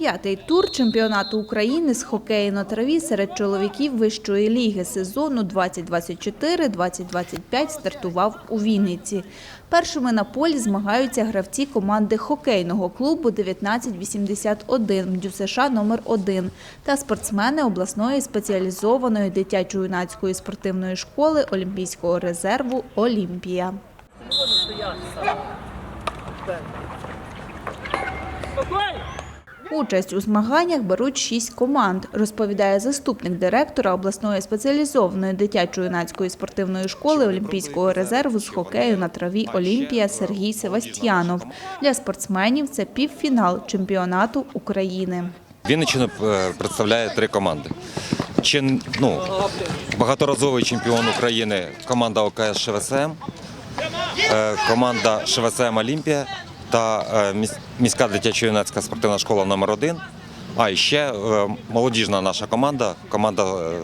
П'ятий тур чемпіонату України з хокею на траві серед чоловіків вищої ліги сезону 2024-2025 стартував у Вінниці. Першими на полі змагаються гравці команди хокейного клубу 1981 МДЮСШ номер 1 та спортсмени обласної спеціалізованої дитячо-юнацької спортивної школи Олімпійського резерву «Олімпія». Участь у змаганнях беруть шість команд, розповідає заступник директора обласної спеціалізованої дитячо-юнацької спортивної школи Олімпійського резерву з хокею на траві Олімпія Сергій Севастьянов. Для спортсменів це півфінал чемпіонату України. Вінниччину е, представляє три команди. Чин, ну, багаторазовий чемпіон України команда ОКС ШВСМ, е, команда ШВСМ Олімпія та е, міська дитячо-юнацька спортивна школа номер 1 А і ще е, молодіжна наша команда, команда е,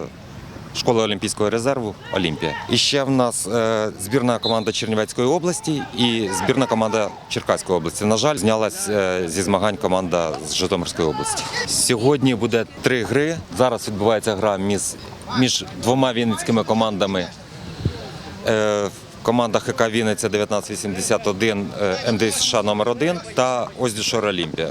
школи Олімпійського резерву Олімпія. І ще в нас збірна команда Чернівецької області і збірна команда Черкаської області. На жаль, знялась зі змагань команда з Житомирської області. Сьогодні буде три гри. Зараз відбувається гра між, між двома вінницькими командами. Команда ХК Вінниця 1981 е, МДС США номер 1 та Оздюшор Олімпія.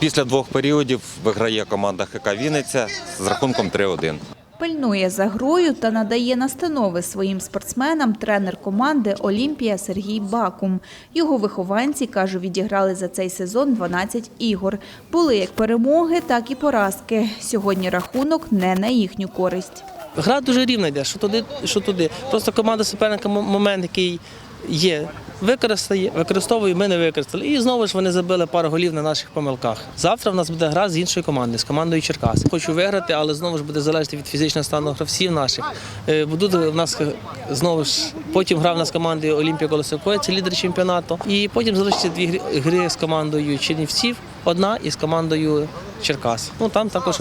Після двох періодів виграє команда ХК Вінниця з рахунком 3-1. Пильнує за грою та надає настанови своїм спортсменам тренер команди Олімпія Сергій Бакум. Його вихованці, каже, відіграли за цей сезон 12 ігор. Були як перемоги, так і поразки. Сьогодні рахунок не на їхню користь. Гра дуже рівна йде, що туди, що туди. Просто команда суперника момент, який є, використає, використовує, ми не використали. І знову ж вони забили пару голів на наших помилках. Завтра в нас буде гра з іншою командою, з командою Черкас. Хочу виграти, але знову ж буде залежати від фізичного стану гравців наших. Е, Будуть в нас е, знову ж потім гра в нас командою Олімпія Колосовкої, це лідер чемпіонату. І потім залишиться дві гри з командою Чернівців, одна і з командою Черкас. Ну там також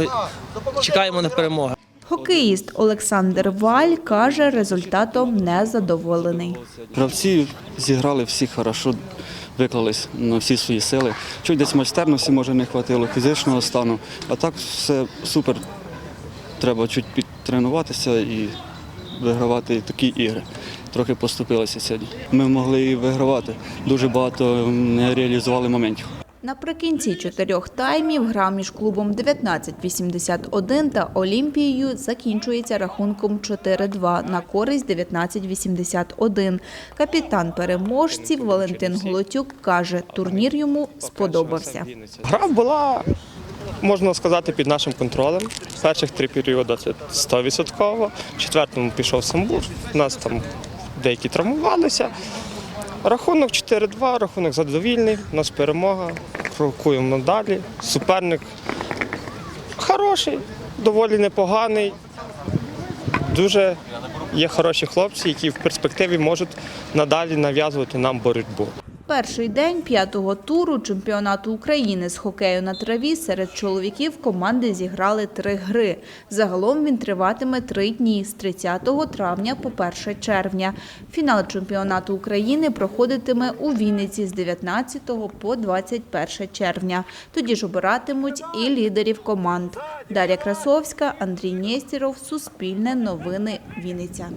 чекаємо на перемоги. Хокеїст Олександр Валь каже, результатом не задоволений. Гравці зіграли всі хорошо, виклались на всі свої сили. Чуть десь майстерності може не хватило, фізичного стану, а так все супер. Треба чуть підтренуватися і вигравати такі ігри. Трохи поступилися сьогодні. Ми могли і вигравати. Дуже багато не реалізували моментів. Наприкінці чотирьох таймів гра між клубом 1981 та Олімпією закінчується рахунком 4-2 на користь 1981. Капітан переможців Валентин Голотюк каже, турнір йому сподобався. Гра була, можна сказати, під нашим контролем. Перших три періоди це 100%. В четвертому пішов самбур. У нас там деякі травмувалися. Рахунок 4-2, рахунок задовільний, у нас перемога. Крокуємо далі. Суперник хороший, доволі непоганий. Дуже є хороші хлопці, які в перспективі можуть надалі нав'язувати нам боротьбу. Перший день п'ятого туру чемпіонату України з хокею на траві серед чоловіків команди зіграли три гри. Загалом він триватиме три дні з 30 травня по 1 червня. Фінал чемпіонату України проходитиме у Вінниці з 19 по 21 червня. Тоді ж обиратимуть і лідерів команд. Дар'я Красовська, Андрій Нєстіров, Суспільне новини Вінниця.